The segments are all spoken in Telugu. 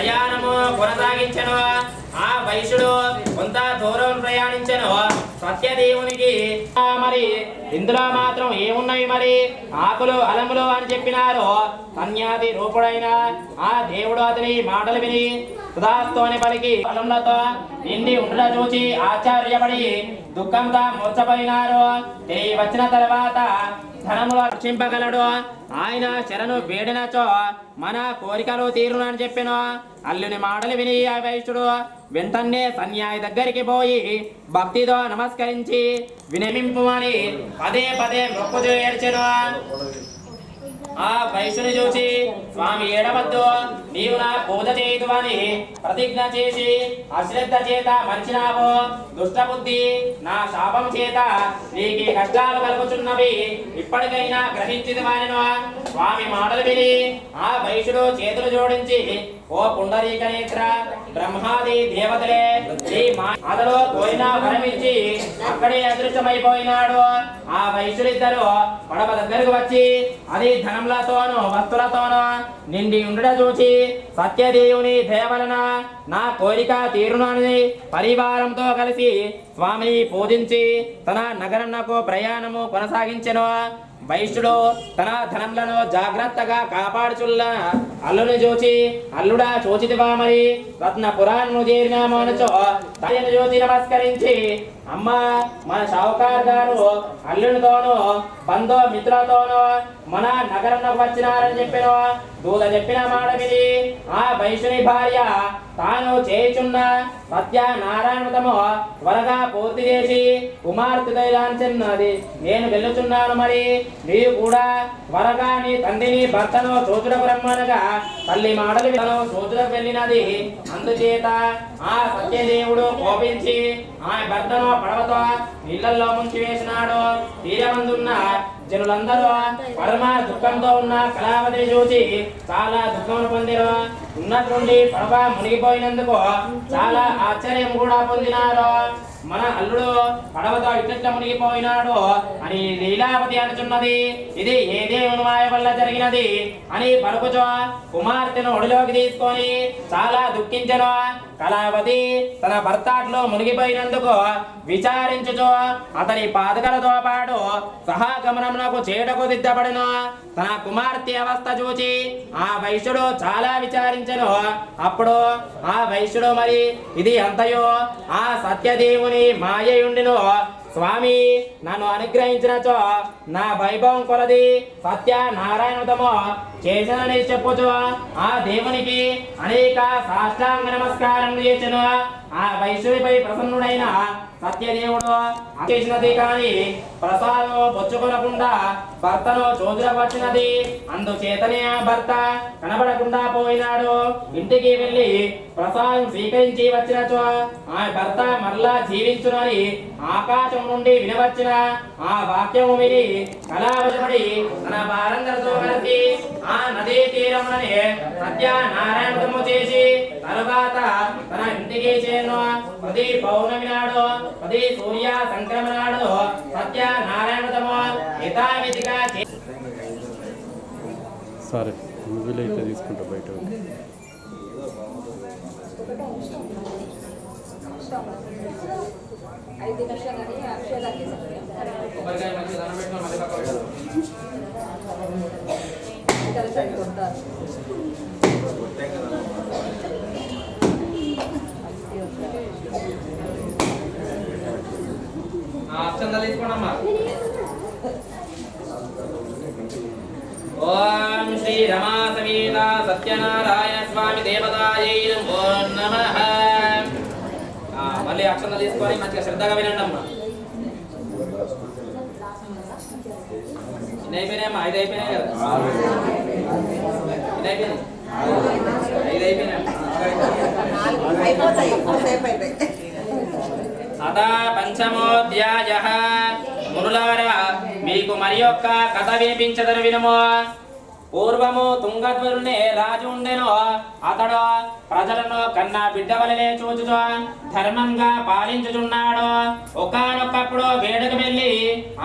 ప్రయాణము కొనసాగించను. ఆ వైశ్యుడు కొంత దూరం ప్రయాణించను. సత్యదేవునికి మరి ఇందులో మాత్రం ఏమున్నాయి మరి? ఆకులు అలములు అని చెప్పినారు. కన్యాది రూపుడైన ఆ దేవుడు అతని మాటలు విని సుధాస్తోని పలికి ఫలములతో నిండి ఉండట చూచి ఆశ్చర్యపడి దుఃఖంతో మూర్చపోయినారు తిరిగి వచ్చిన తర్వాత ధనములు రక్షింపగలడు. ఆయన శరణు వేడినచో మన కోరికలు తీరునని చెప్పెను. అల్లుని మాటలు విని ఆ వైశ్యుడు వెంటనే దగ్గరికి పోయి భక్తితో నమస్కరించి వినమింపు అని పదే పదే మొక్కుతూ ఏడ్చెను. ఆ వైశ్యుని చూసి స్వామి ఏడవద్దు నీవు నా పూజ చేయదు అని ప్రతిజ్ఞ చేసి అశ్రద్ధ చేత మరిచినావు దుష్టబుద్ధి నా శాపం చేత నీకు కష్టాలు కలుగుచున్నవి ఇప్పటికైనా గ్రహించింది వానిను స్వామి మాటలు విని ఆ వైశ్యుడు చేతులు జోడించి ఓ పుండరీక నేత్ర బ్రహ్మాది దేవతలే నీ మా అతడు కోరిన వరమిచ్చి అక్కడే అదృశ్యమైపోయినాడు. ఆ వైశ్యులిద్దరు పడవ దగ్గరకు వచ్చి అది ధనములతోను వస్తులతోను నిండి ఉండట చూచి సత్యదేవుని దేవలన నా కోరిక తీరునని పరివారంతో కలిసి స్వామిని పూజించి తన నగరన్నకు ప్రయాణము కొనసాగించెను. వైశ్యుడు తన ధనములను జాగ్రత్తగా కాపాడుచుల్ల అల్లుని చూచి అల్లుడా చూచితివా మరి? రత్న పురాణము చేరినామనుచో తనను చూచి నమస్కరించి అమ్మ మన షావుకార్ గారు అల్లునితోనూ బంధువు మిత్రులతోనూ మన నగరంలోకి వచ్చినారని చెప్పిన దూత చెప్పిన మాట విని ఆ వైశ్యుని భార్య తాను చేయుచున్న సత్యనారాయణతము త్వరగా పూర్తి చేసి కుమార్తె నేను వెళ్ళుచున్నాను మరి. నీవు కూడా త్వరగా నీ తండ్రిని భర్తను చూచుటకు రమ్మనగా తల్లి మాటలు వినను. చూచుటకు వెళ్ళినది. అందుచేత ఆ సత్యదేవుడు కోపించి ఆ భర్తను పడవతో నీళ్ళల్లో ముంచి వేసినాడు. తీరమందున్న జనులందరూ పరమ దుఃఖంతో ఉన్న కళావతిని చూసి చాలా దుఃఖం పొందిరు. ఉన్నట్టుండి పడవ మునిగిపోయినందుకు చాలా ఆశ్చర్యం కూడా పొందినారు. మన అల్లుడు పడవతో ఇట్ల మునిగిపోయినాడు అని లీలావతి అనుచున్నది. ఇది ఏ దేవుని మాయ వల్ల జరిగినది అని పలుకుచో కుమార్తెను ఒడిలోకి తీసుకొని చాలా దుఃఖించను కళావతి తన భర్తాట్లో మునిగిపోయినందుకు విచారించుచు అతని పాదకలతో పాటు సహాగమనమునకు చేటకు సిద్ధపడను తన కుమార్తె అవస్థ చూచి ఆ వైశ్యుడు చాలా విచారించను. అప్పుడు ఆ వైశ్యుడు మరి ఇది అంతయో ఆ సత్యదేవుని మాయయుండిను. స్వామి నన్ను అనుగ్రహించినచో నా వైభవం కొలది. సత్య నారాయణతమో చేసినని చెప్పుచు ఆ దేవునికి అనేక సాష్టాంగ నమస్కారం చేసిన ఆ వైశ్యుడిపై ప్రసన్నుడైన సత్యదేవుడు చేసినది కాని ప్రసాదం పొచ్చుకొనకుండా భర్తను చోదురపరిచినది వచ్చినది అందుచేతనే ఆ భర్త కనబడకుండా పోయినాడు. ఇంటికి వెళ్ళి ప్రసాదం స్వీకరించి వచ్చినచో ఆ భర్త మరలా జీవించునని ఆకాశం నుండి వినవచ్చిన ఆ వాక్యము విని కళావశపడి తన వారందరితో కలిసి ఆ నదీ తీరమునని సత్యనారాయణము చేసి తరువాత తన ఇంటికి చేరును. ప్రతి పౌర్ణమి నాడు ప్రతి సూర్య సంక్రమణ నాడు సత్య నారాయణతము. యథావిధిగా సరే వీలైతే తీసుకుంటా బయట ఐదు కొబ్బరికాయ దండం పెట్టుకొని మళ్ళీ. కలిసి తీసుకోండమ్మా ఓం శ్రీ రమా సమేత సత్యనారాయణ స్వామి దేవతాయై నమో నమః. మళ్ళీ అక్షంతలు తీసుకొని మంచిగా శ్రద్ధగా వినండి అమ్మా ఎన్ని అయిపోయినాయమ్మా? ఐదు అయిపోయినాయి కదా. ఎన్ని అయిపోయినాయి? ఐదు అయిపోయినాయి. అయిపోతాయి. అత పంచమోధ్యాయ. మునులారా మీకు మరి యొక్క కథ వినిపించదరు వినమో. పూర్వము తుంగధ్వరునే రాజు ఉండెను అతడు ప్రజలను కన్నా బిడ్డ వలనే చూచుచు ధర్మంగా పాలించుచున్నాడు. ఒకానొక్కప్పుడు వేడుక వెళ్ళి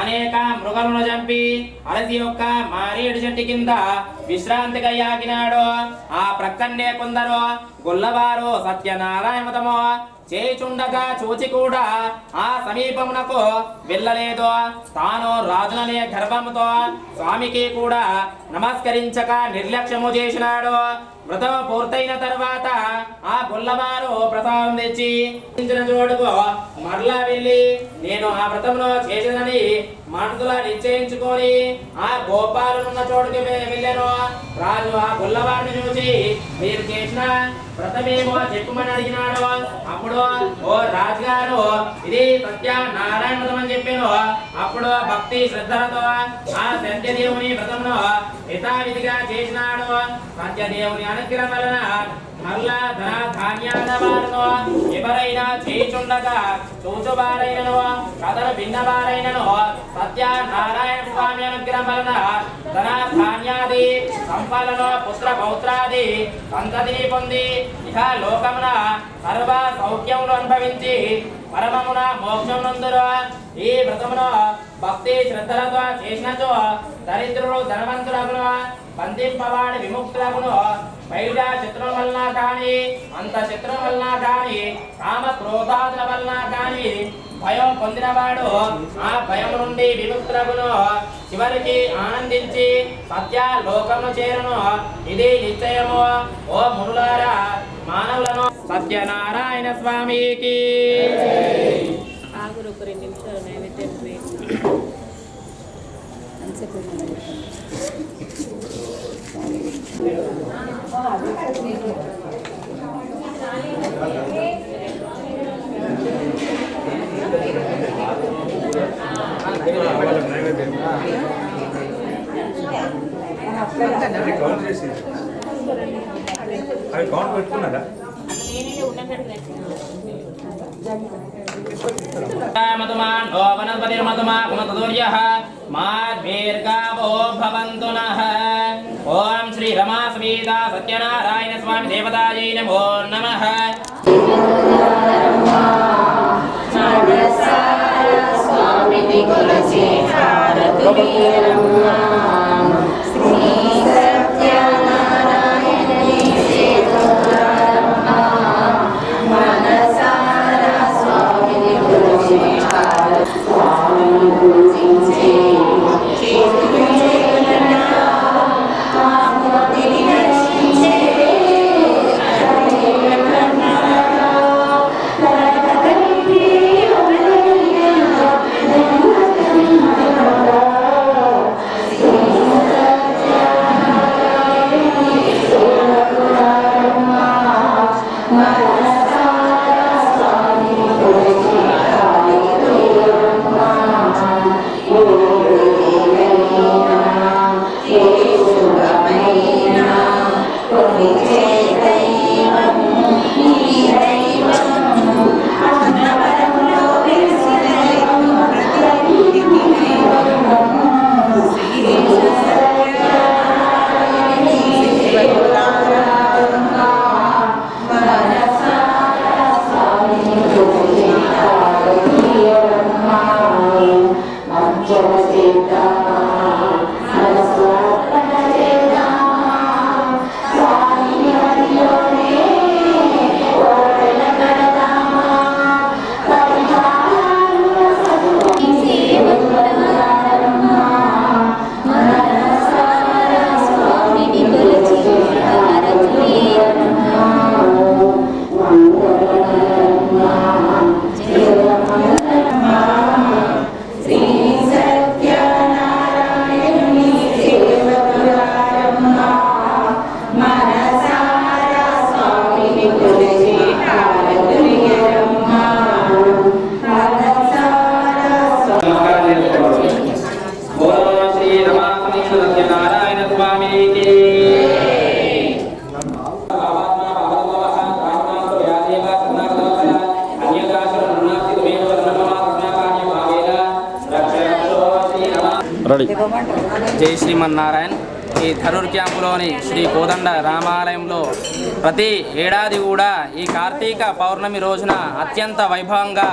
అనేక మృగములను చంపి అలసి యొక్క మారేడు చెట్టు కింద విశ్రాంతిగా యాగినాడు. ఆ ప్రక్కనే కొందరు గుల్లవారు సత్యనారాయణతమో చేయుచుండగా చూచి కూడా ఆ సమీపమునకు వెళ్ళలేదు తాను రాజుననే గర్భముతో స్వామికి కూడా నమస్కరించక నిర్లక్ష్యము చేసినాడు. వ్రతం పూర్తయిన తర్వాత ఆ గొల్లవారు ప్రసాదం తెచ్చి ఇచ్చిన చోటుకు మరలా వెళ్ళి నేను ఆ వ్రతంలో చేసినని మనసులా నిశ్చయించుకొని ఆ గోపాలున్న చోటుకి వెళ్ళాను. రాజు ఆ గొల్లవారిని చూసి మీరు చేసిన వ్రతమేమో చెప్పుమని అడిగినాడు. అప్పుడు ఓ రాజుగారు ఇది సత్య నారాయణ వ్రతం అని చెప్పాను. అప్పుడు భక్తి శ్రద్ధలతో ఆ సత్యదేవుని వ్రతంలో యథావిధిగా చేసినాడు. సత్యదేవుని అనుగ్రహం వలన మరలా ధన ధాన్యాల వారును ఎవరైనా చేయుచుండగా చూచువారైనను భిన్న విన్నవారైనను సత్య నారాయణ స్వామి అనుగ్రహం వలన ధన ధాన్యాది సంపదను పుత్ర పౌత్రాది సంతతిని పొంది ఇహ లోకమున సర్వ సౌఖ్యములు అనుభవించి పరమమున మోక్షమునందురు ఈ వ్రతమును భక్తి శ్రద్ధలతో చేసినచో దరిద్రులు ధనవంతులకును బంధింపవాడి విముక్తులకును బయట శత్రువుల వలన కాని అంత శత్రువుల వలన కాని కామ క్రోధాదుల వలన కాని భయం పొందినవాడు ఆ భయం నుండి విముక్తులకును చివరికి ఆనందించి సత్య లోకము చేరును. ఇది నిశ్చయము. ఓ మునులారా మానవులను సత్యనారాయణ స్వామికి. ఆగురు ఒక రెండు నిమిషాలు నైవేద్యం అవి కౌంట్ పెట్టుకున్నారా నేనే ఉన్నట్టు మధుమాన్ ఓ వనస్పతిర్మధుమా కుమతదుర్యః మాద్వీర్గావో భవంతు నః ఓం శ్రీ రమా సమేత సత్యనారాయణ స్వామి దేవతాయై నమో నమః స్వామిని కొలచి హారతులు Gracias. రెడీ జై శ్రీమన్నారాయణ్. ఈ థరూర్ క్యాంపులోని శ్రీ కోదండ రామాలయంలో ప్రతి ఏడాది కూడా ఈ కార్తీక పౌర్ణమి రోజున అత్యంత వైభవంగా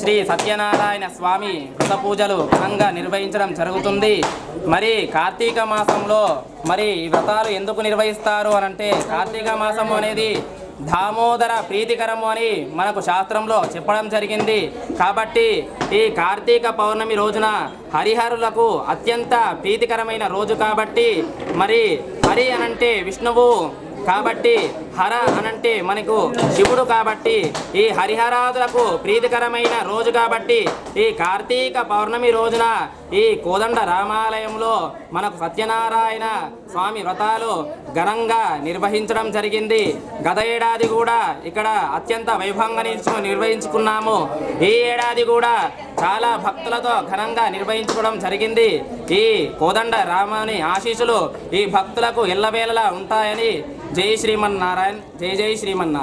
శ్రీ సత్యనారాయణ స్వామి వ్రత పూజలు ఘనంగా నిర్వహించడం జరుగుతుంది. మరి కార్తీక మాసంలో మరి ఈ వ్రతాలు ఎందుకు నిర్వహిస్తారు అని అంటే కార్తీక మాసం అనేది దామోదర ప్రీతికరము అని మనకు శాస్త్రంలో చెప్పడం జరిగింది. కాబట్టి ఈ కార్తీక పౌర్ణమి రోజున హరిహరులకు అత్యంత ప్రీతికరమైన రోజు కాబట్టి మరి హరి అనంటే విష్ణువు కాబట్టి హర అనంటే మనకు శివుడు కాబట్టి ఈ హరిహరాదులకు ప్రీతికరమైన రోజు కాబట్టి ఈ కార్తీక పౌర్ణమి రోజున ఈ కోదండ రామాలయంలో మనకు సత్యనారాయణ స్వామి వ్రతాలు ఘనంగా నిర్వహించడం జరిగింది. గత ఏడాది కూడా ఇక్కడ అత్యంత వైభవంగా నిల్చు- నిర్వహించుకున్నాము. ఈ ఏడాది కూడా చాలా భక్తులతో ఘనంగా నిర్వహించుకోవడం జరిగింది. ఈ కోదండ రామాని ఆశీస్సులు ఈ భక్తులకు ఎల్లవేళలా ఉంటాయని జై శ్రీమన్నారాయణ జై జై శ్రీమన్నారాయణ